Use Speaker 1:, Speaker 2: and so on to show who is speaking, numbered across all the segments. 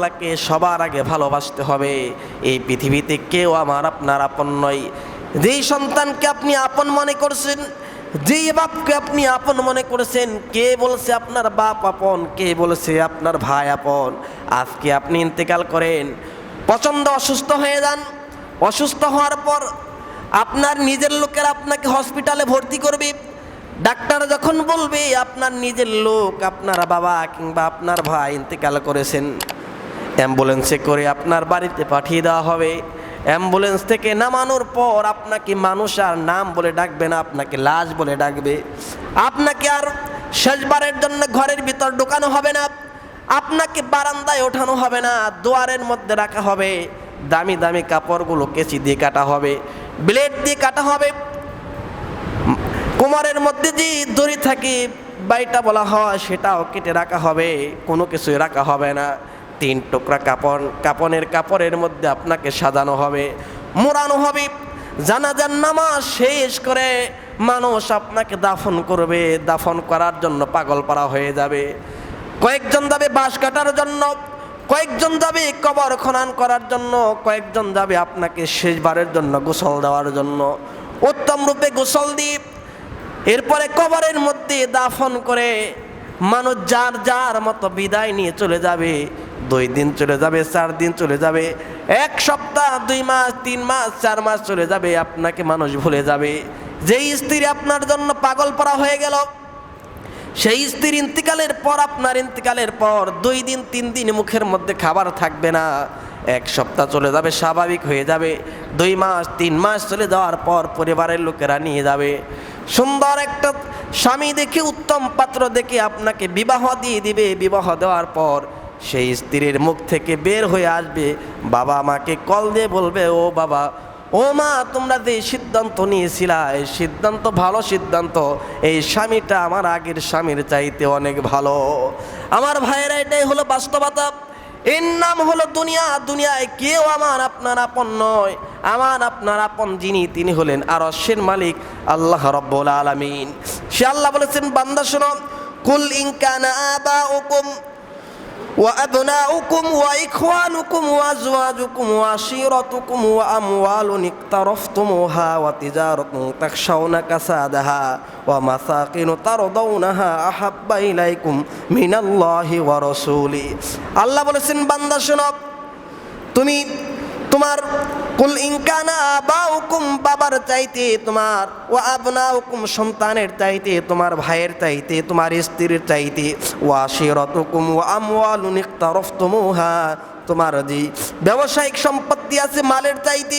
Speaker 1: আল্লাহকে সবার আগে ভালোবাসতে হবে। এই পৃথিবীতে কেউ আমার আপনার আপন নয়। যেই সন্তানকে আপনি আপন মনে করছেন, যেই বাপকে আপনি আপন মনে করেছেন, কে বলছে আপনার বাপ আপন, কে বলছে আপনার ভাই আপন? আজকে আপনি ইন্তেকাল করেন, প্রচণ্ড অসুস্থ হয়ে যান। অসুস্থ হওয়ার পর আপনার নিজের লোকের আপনাকে হসপিটালে ভর্তি করবে। ডাক্তার যখন বলবে, আপনার নিজের লোক, আপনার বাবা কিংবা আপনার ভাই ইন্তেকাল করেছেন। অ্যাম্বুলেন্সে করে আপনার বাড়িতে পাঠিয়ে দেওয়া হবে। অ্যাম্বুলেন্স থেকে নামানোর পর আপনাকে মানুষ আর নাম বলে ডাকবে না, আপনাকে লাশ বলে ডাকবে। আপনাকে আর শেষবারের জন্য ঘরের ভিতর ঢোকানো হবে না, আপনাকে বারান্দায় ওঠানো হবে না, দুয়ারের মধ্যে রাখা হবে। দামি দামি কাপড়গুলো কেচি দিয়ে কাটা হবে, ব্লেড দিয়ে কাটা হবে। কোমরের মধ্যে যে দড়ি থাকে বাইটা বলা হয় সেটাও কেটে রাখা হবে, কোনো কিছুই রাখা হবে না। তিন টুকরা কাপড় কাপনের কাপড়ের মধ্যে আপনাকে সাজানো হবে, মোড়ানো হবে। জানাজার নামাজ শেষ করে মানুষ আপনাকে দাফন করবে। দাফন করার জন্য পাগল পাড়া হয়ে যাবে। কয়েকজন যাবে বাঁশ কাটার জন্য, কয়েকজন যাবে কবর খনন করার জন্য, কয়েকজন যাবে আপনাকে শেষবারের জন্য গোসল দেওয়ার জন্য। উত্তম রূপে গোসল দ্বীপ এরপরে কবরের মধ্যে দাফন করে মানুষ যার যার মতো বিদায় নিয়ে চলে যাবে। দুই দিন চলে যাবে, চার দিন চলে যাবে, এক সপ্তাহ, দুই মাস, তিন মাস, চার মাস চলে যাবে, আপনাকে মানুষ ভুলে যাবে। যেই স্ত্রী আপনার জন্য পাগল পড়া হয়ে গেল, সেই স্ত্রীর ইন্তিকালের পর, আপনার ইন্তিকালের পর দুই দিন, তিন দিন মুখের মধ্যে খাবার থাকবে না। এক সপ্তাহ চলে যাবে, স্বাভাবিক হয়ে যাবে। দুই মাস, তিন মাস চলে যাওয়ার পর পরিবারের লোকেরা নিয়ে যাবে। সুন্দর একটা স্বামী দেখে, উত্তম পাত্র দেখে আপনাকে বিবাহ দিয়ে দিবে। বিবাহ দেওয়ার পর সেই স্ত্রীর মুখ থেকে বের হয়ে আসবে। বাবা আমাকে কল দিয়ে বলবে, ও বাবা, ও মা, তোমরা যে সিদ্ধান্ত নিয়েছিলা, এই সিদ্ধান্ত ভালো সিদ্ধান্ত। এই স্বামীটা আমার আগের স্বামীর চাইতে অনেক ভালো। আমার ভাইয়েরা, এটাই হলো বাস্তবতা। এর নাম হলো দুনিয়া। দুনিয়ায় কেউ আমার আপনার আপন নয়। আমার আপনার আপন যিনি, তিনি হলেন আর অশ্বের মালিক আল্লাহ রব্বুল আলামিন। সে আল্লাহ বলেছেন, বান্দা শোনো, কুল ইনকানা আবা وأبناؤكم وإخوانكم وأزواجكم وعشيرتكم وأموال اقترفتموها وتجارة تخشون كسادها ومساكن ترضونها أحب إليكم من الله ورسوله আল্লাহ বলেছেন বান্দা শোনো তুমি তোমার, কুল ইনকানা বা হুকুম বাবার চাইতে তোমার ও আবনা হুকুম সন্তানের চাইতে তোমার, ভাইয়ের চাইতে তোমার, স্ত্রীর চাইতে ও আশিরত হুকুম ও ইখতারফতুমুহা তোমার যে ব্যবসায়িক সম্পত্তি আছে মালের চাইতে,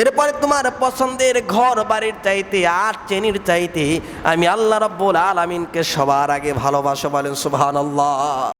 Speaker 1: এরপরে তোমার পছন্দের ঘর বাড়ির চাইতে, আর চেনির চাইতে, আমি আল্লাহ রব্বুল আলামিনকে সবার আগে ভালোবাসো বলেন সুবহানাল্লাহ।